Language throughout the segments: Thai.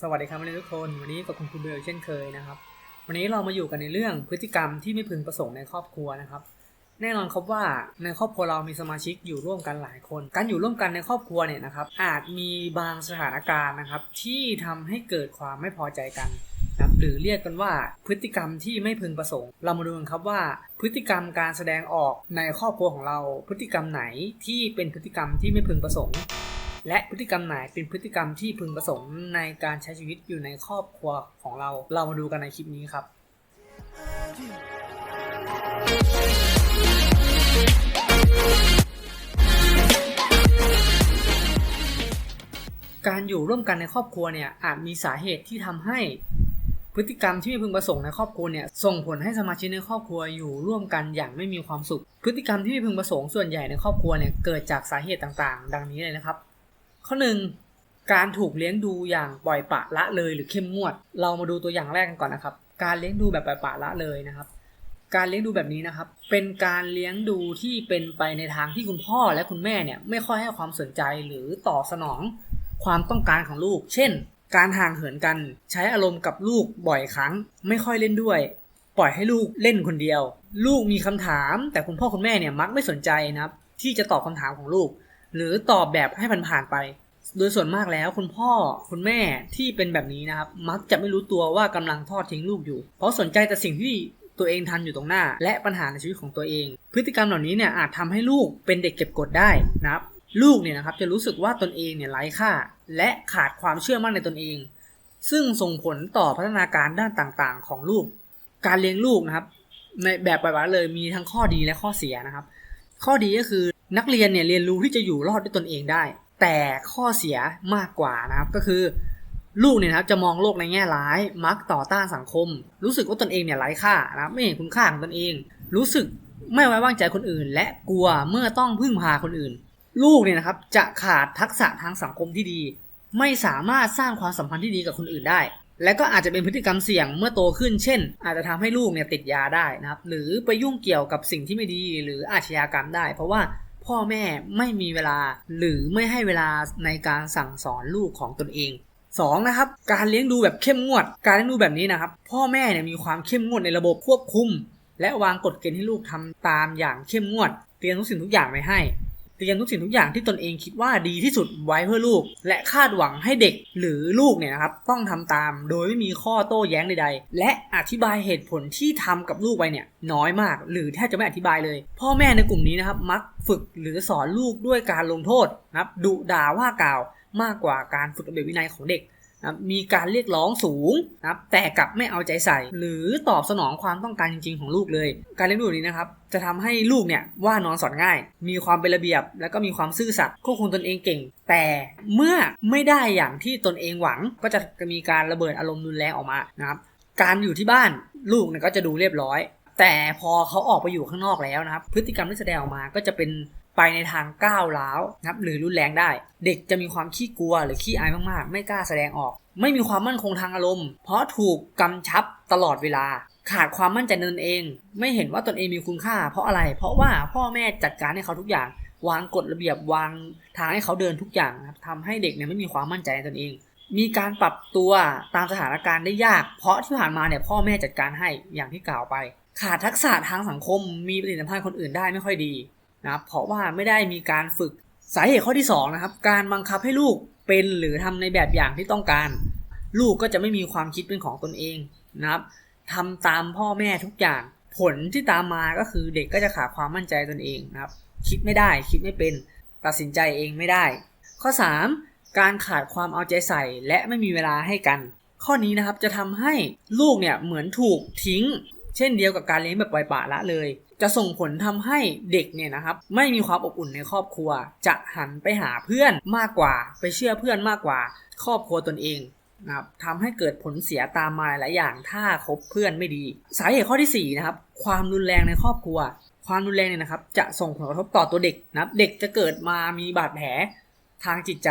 สวัสดีครับทุกคน วันนี้กับคุณครูเบลเช่นเคยนะครับ วันนี้เรามาอยู่กันในเรื่องพฤติกรรมที่ไม่พึงประสงค์ในครอบครัวนะครับ แน่นอนครับว่าในครอบครัวเรามีสมาชิกอยู่ร่วมกันหลายคน การอยู่ร่วมกันในครอบครัวเนี่ยนะครับ อาจมีบางสถานการณ์นะครับ ที่ทำให้เกิดความไม่พอใจกันนะครับหรือเรียกกันว่าพฤติกรรมที่ไม่พึงประสงค์ เรามาดูกันครับว่า พฤติกรรมการแสดงออกในครอบครัวของเรา พฤติกรรมไหนที่เป็นพฤติกรรมที่ไม่พึงประสงค์ และพฤติกรรมไหนเป็นพฤติกรรมที่พึงประสงค์ในการใช้ชีวิตอยู่ในครอบครัวของเรา เรามาดูกันในคลิปนี้ครับการอยู่ร่วมกันในครอบครัวเนี่ยอาจมีสาเหตุที่ทำให้พฤติกรรมที่ไม่พึงประสงค์ในครอบครัวเนี่ยส่งผลให้สมาชิกในครอบครัวอยู่ร่วมกันอย่างไม่มีความสุข พฤติกรรมที่ไม่พึงประสงค์ส่วนใหญ่ในครอบครัวเนี่ยเกิดจากสาเหตุต่างๆ ดังนี้เลยนะครับ ข้อหนึ่งการถูกเลี้ยงดูอย่างปล่อยปะละเลยหรือเข้มงวด เรามาดูตัวอย่างแรกกันก่อนนะครับ การเลี้ยงดูแบบปล่อยปะละเลยนะครับ การเลี้ยงดูแบบนี้นะครับ เป็นการเลี้ยงดูที่เป็นไปในทางที่คุณพ่อและคุณแม่เนี่ยไม่ค่อยให้ความสนใจหรือตอบสนองความต้องการของลูก เช่น การห่างเหินกันใช้อารมณ์กับลูกบ่อยครั้ง ไม่ค่อยเล่นด้วย ปล่อยให้ลูกเล่นคนเดียว ลูกมีคำถาม แต่คุณพ่อคุณแม่เนี่ยมักไม่สนใจนะครับที่จะตอบคำถามของลูก หรือตอบแบบให้ผ่านๆไป โดยส่วนมากแล้วคุณพ่อคุณแม่ที่เป็นแบบนี้นะครับ มักจะไม่รู้ตัวว่ากำลังทอดทิ้งลูกอยู่ เพราะสนใจแต่สิ่งที่ตัวเองทันอยู่ตรงหน้า และปัญหาในชีวิตของตัวเอง พฤติกรรมเหล่านี้เนี่ยอาจทำให้ลูกเป็นเด็กเก็บกดได้นะครับ ลูกเนี่ยนะครับจะรู้สึกว่าตนเองเนี่ยไร้ค่า และขาดความเชื่อมั่นในตนเอง ซึ่งส่งผลต่อพัฒนาการด้านต่างๆ ของลูก การเลี้ยงลูกนะครับ ในแบบปล่อยปละละเลยมีทั้งข้อดีและข้อเสียนะครับ ข้อดีก็คือ นักเรียนเนี่ยเรียนรู้ที่จะอยู่รอดด้วยตนเองได้ แต่ข้อเสียมากกว่านะครับก็คือ ลูกเนี่ยนะครับจะมองโลกในแง่ร้าย มักต่อต้านสังคม รู้สึกว่าตนเองเนี่ยไร้ค่านะครับไม่เห็นคุณค่าของตนเอง รู้สึกไม่ไว้วางใจคนอื่น และกลัวเมื่อต้องพึ่งพาคนอื่น ลูกเนี่ยนะครับจะขาดทักษะทางสังคมที่ดี ไม่สามารถสร้างความสัมพันธ์ที่ดีกับคนอื่นได้ และก็อาจจะเป็นพฤติกรรมเสี่ยงเมื่อโตขึ้น เช่น อาจจะทำให้ลูกเนี่ยติดยาได้นะครับ หรือไปยุ่งเกี่ยวกับสิ่งที่ไม่ดีหรืออาชญากรรมได้ เพราะว่า พ่อแม่ไม่มีเวลา หรือไม่ให้เวลาในการสั่งสอนลูกของตนเองสองนะครับการเลี้ยงดูแบบเข้มงวด การเลี้ยงดูแบบนี้นะครับ พ่อแม่เนี่ยมีความเข้มงวดในระบบควบคุม และวางกฎเกณฑ์ให้ลูกทำตามอย่างเข้มงวด เตรียมทุกสิ่งทุกอย่างไว้ให้ เตรียมทุกสิ่งทุกอย่างที่ตนเองคิดว่าดีที่สุดไว้เพื่อลูก และคาดหวังให้เด็กหรือลูกเนี่ยนะครับ ต้องทำตามโดยไม่มีข้อโต้แย้งใดๆ และอธิบายเหตุผลที่ทำกับลูกไปเนี่ยน้อยมาก หรือแทบจะไม่อธิบายเลย พ่อแม่ในกลุ่มนี้นะครับ มักฝึกหรือสอนลูกด้วยการลงโทษนะครับดุด่าว่ากล่าวมากกว่าการฝึกระเบียบวินัยของเด็ก นะมีการเรียกร้องสูงนะครับแต่กลับไม่เอาใจใส่ หรือตอบสนองความต้องการจริง ๆ ของลูกเลย การเลี้ยงดูนี้นะครับจะทำให้ลูกเนี่ยว่านอนสอนง่าย มีความเป็นระเบียบ แล้วก็มีความซื่อสัตย์ควบคุมตนเองเก่ง แต่เมื่อไม่ได้อย่างที่ตนเองหวัง ก็จะมีการระเบิดอารมณ์รุนแรงออกมานะครับการอยู่ที่บ้านลูกเนี่ยก็จะดูเรียบร้อย แต่พอเขาออกไปอยู่ข้างนอกแล้วนะครับ พฤติกรรมที่แสดงออกมาก็จะเป็น ไปในทางก้าวร้าวนะครับหรือรุนแรงได้ เด็กจะมีความขี้กลัวหรือขี้อายมากๆ ไม่กล้าแสดงออก ไม่มีความมั่นคงทางอารมณ์ เพราะถูกกำชับตลอดเวลา ขาดความมั่นใจในตนเอง ไม่เห็นว่าตนเองมีคุณค่า เพราะอะไร เพราะว่าพ่อแม่จัดการให้เขาทุกอย่าง วางกฎระเบียบวางทางให้เขาเดินทุกอย่างครับทำให้เด็กเนี่ยไม่มีความมั่นใจในตนเอง มีการปรับตัวตามสถานการณ์ได้ยาก เพราะที่ผ่านมาเนี่ยพ่อแม่จัดการให้อย่างที่กล่าวไปขาดทักษะทางสังคมมีปฏิสัมพันธ์คนอื่นได้ไม่ค่อยดี นะครับเพราะว่าไม่ได้มีการฝึกสาเหตุข้อที่2นะครับการบังคับให้ลูกเป็นหรือทำในแบบอย่างที่ต้องการ ลูกก็จะไม่มีความคิดเป็นของตนเองนะครับทำตามพ่อแม่ทุกอย่างผลที่ตามมาก็คือเด็กก็จะขาดความมั่นใจตนเองนะครับ คิดไม่ได้คิดไม่เป็นตัดสินใจเองไม่ได้ ข้อ 3 การขาดความเอาใจใส่ และไม่มีเวลาให้กัน ข้อนี้นะครับจะทำให้ลูกเนี่ยเหมือนถูกทิ้ง เช่นเดียวกับการเลี้ยงแบบปล่อยปละละเลย จะส่งผลทำให้เด็กเนี่ยนะครับ ไม่มีความอบอุ่นในครอบครัว จะหันไปหาเพื่อนมากกว่า ไปเชื่อเพื่อนมากกว่า ครอบครัวตนเองนะครับทำให้เกิดผลเสียตามมาหลายอย่างถ้าคบเพื่อนไม่ดี สาเหตุข้อที่4นะครับความรุนแรงในครอบครัว ความรุนแรงเนี่ยนะครับ จะส่งผลกระทบต่อตัวเด็กนะครับ เด็กจะเกิดมามีบาดแผลทางจิตใจ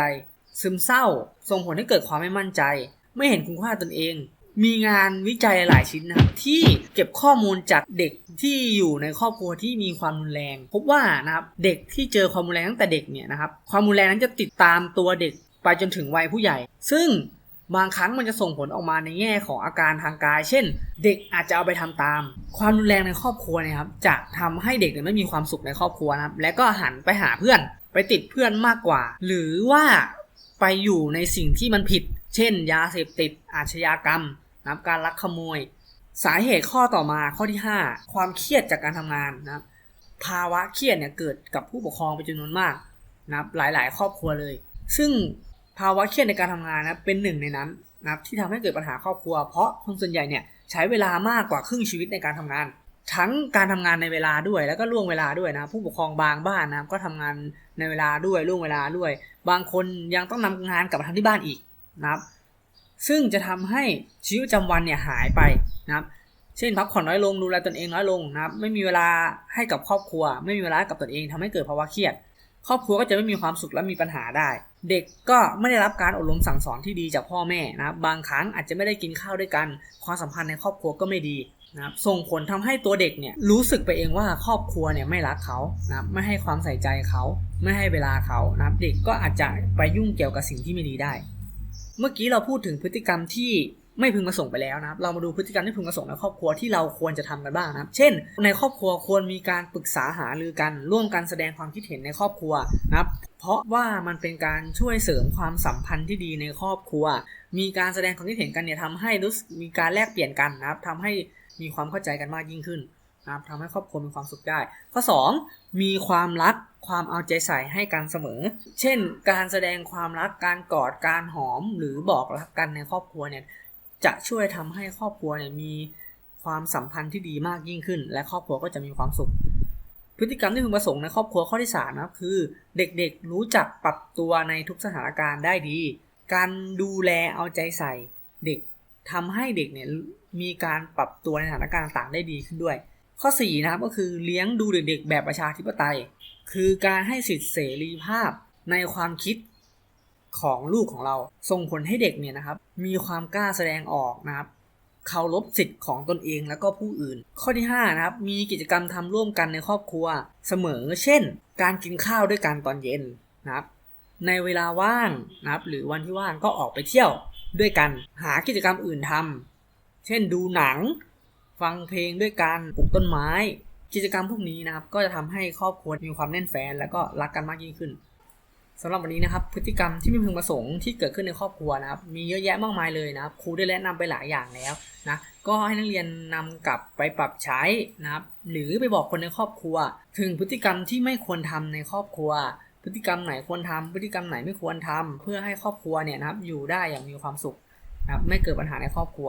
ซึมเศร้า ส่งผลให้เกิดความไม่มั่นใจ ไม่เห็นคุณค่าตนเอง มีงานวิจัยหลายชิ้นนะครับที่เก็บข้อมูลจากเด็กที่อยู่ในครอบครัวที่มีความรุนแรง พบว่านะครับเด็กที่เจอความรุนแรงตั้งแต่เด็กเนี่ยนะครับความรุนแรงนั้นจะติดตามตัวเด็กไปจนถึงวัยผู้ใหญ่ ซึ่งบางครั้งมันจะส่งผลออกมาในแง่ของอาการทางกาย เช่น เด็กอาจจะเอาไปทำตาม ความรุนแรงในครอบครัวเนี่ยครับจะทำให้เด็กไม่มีความสุขในครอบครัวนะครับและก็หันไปหาเพื่อน ไปติดเพื่อนมากกว่า หรือว่าไปอยู่ในสิ่งที่มันผิด เช่น ยาเสพติดอาชญากรรม นับการลักขโมย สาเหตุข้อต่อมาข้อที่ 5 ความเครียดจากการทำงานนะครับ ภาวะเครียดเนี่ยเกิดกับผู้ปกครองเป็นจำนวนมากนะครับหลายๆ ครอบครัวเลย ซึ่งภาวะเครียดในการทำงานนะเป็นหนึ่งในนั้นนะครับที่ทำให้เกิดปัญหาครอบครัว เพราะคนส่วนใหญ่เนี่ยใช้เวลามากกว่าครึ่งชีวิตในการทำงาน ทั้งการทำงานในเวลาด้วยแล้วก็ล่วงเวลาด้วยนะผู้ปกครองบางบ้านนะก็ทำงานในเวลาด้วยล่วงเวลาด้วย บางคนยังต้องนำงานกลับมาทำที่บ้านอีกนะครับ ซึ่งจะทำให้ชีวิตประจำวันเนี่ยหายไปนะครับ เช่นพักผ่อนน้อยลงดูแลตนเองน้อยลงนะครับ ไม่มีเวลาให้กับครอบครัว ไม่มีเวลากับตนเองทำให้เกิดภาวะเครียด ครอบครัวก็จะไม่มีความสุขและมีปัญหาได้ เด็กก็ไม่ได้รับการอบรมสั่งสอนที่ดีจากพ่อแม่นะครับ บางครั้งอาจจะไม่ได้กินข้าวด้วยกัน ความสัมพันธ์ในครอบครัวก็ไม่ดีนะครับส่งผลทำให้ตัวเด็กเนี่ยรู้สึกไปเองว่าครอบครัวเนี่ยไม่รักเขานะครับไม่ให้ความใส่ใจเขา ไม่ให้เวลาเขานะครับ เด็กก็อาจจะไปยุ่งเกี่ยวกับสิ่งที่ไม่ดีได้ เมื่อกี้เราพูดถึงพฤติกรรมที่ไม่พึงประสงค์ไปแล้วนะครับ เรามาดูพฤติกรรมที่พึงประสงค์ในครอบครัวที่เราควรจะทำกันบ้างนะครับ เช่น ในครอบครัวควรมีการปรึกษาหารือกันร่วมกันแสดงความคิดเห็นในครอบครัวนะครับ เพราะว่ามันเป็นการช่วยเสริมความสัมพันธ์ที่ดีในครอบครัว มีการแสดงความคิดเห็นกันเนี่ยทำให้รู้สึกมีการแลกเปลี่ยนกันนะครับทำให้มีความเข้าใจกันมากยิ่งขึ้น นะครับทำให้ครอบครัวมีความสุขได้ ข้อ 2 มีความรักความเอาใจใส่ให้กันเสมอ เช่น การแสดงความรักการกอดการหอมหรือบอกรักกันในครอบครัวเนี่ยจะช่วยทำให้ครอบครัวเนี่ยมีความสัมพันธ์ที่ดีมากยิ่งขึ้น และครอบครัวก็จะมีความสุข พฤติกรรมที่พึงประสงค์ในครอบครัวข้อที่3นะครับคือ เด็กๆรู้จักปรับตัวในทุกสถานการณ์ได้ดี การดูแลเอาใจใส่เด็กทำให้เด็กเนี่ยมีการปรับตัวในสถานการณ์ต่างๆได้ดีขึ้นด้วย ข้อ4นะครับก็คือเลี้ยงดูเด็กๆ แบบประชาธิปไตย คือการให้สิทธิเสรีภาพในความคิดของลูกของเราส่งผลให้เด็กเนี่ยนะครับ มีความกล้าแสดงออกนะครับเคารพสิทธิ์ของตนเองแล้วก็ผู้อื่น ข้อที่5นะครับมีกิจกรรมทำร่วมกันในครอบครัวเสมอ เช่น การกินข้าวด้วยกันตอนเย็นนะครับ ในเวลาว่างนะครับ หรือวันที่ว่างก็ออกไปเที่ยวด้วยกันหากิจกรรมอื่นทำเช่นดูหนัง ฟังเพลงด้วยกันปลูกต้นไม้ กิจกรรมพวกนี้นะครับ ก็จะทำให้ครอบครัวมีความแน่นแฟน แล้วก็รักกันมากยิ่งขึ้นสำหรับวันนี้นะครับ พฤติกรรมที่ไม่พึงประสงค์ที่เกิดขึ้นในครอบครัวนะครับ มีเยอะแยะมากมายเลยนะครับ ครูได้แนะนำไปหลายอย่างแล้วนะก็ให้นักเรียนนำกลับไปปรับใช้นะครับ หรือไปบอกคนในครอบครัว ถึงพฤติกรรมที่ไม่ควรทำในครอบครัวพฤติกรรมไหนควรทำพฤติกรรมไหนไม่ควรทำเพื่อให้ครอบครัวเนี่ยนะครับอยู่ได้อย่างมีความสุขนะครับไม่เกิดปัญหาในครอบครัว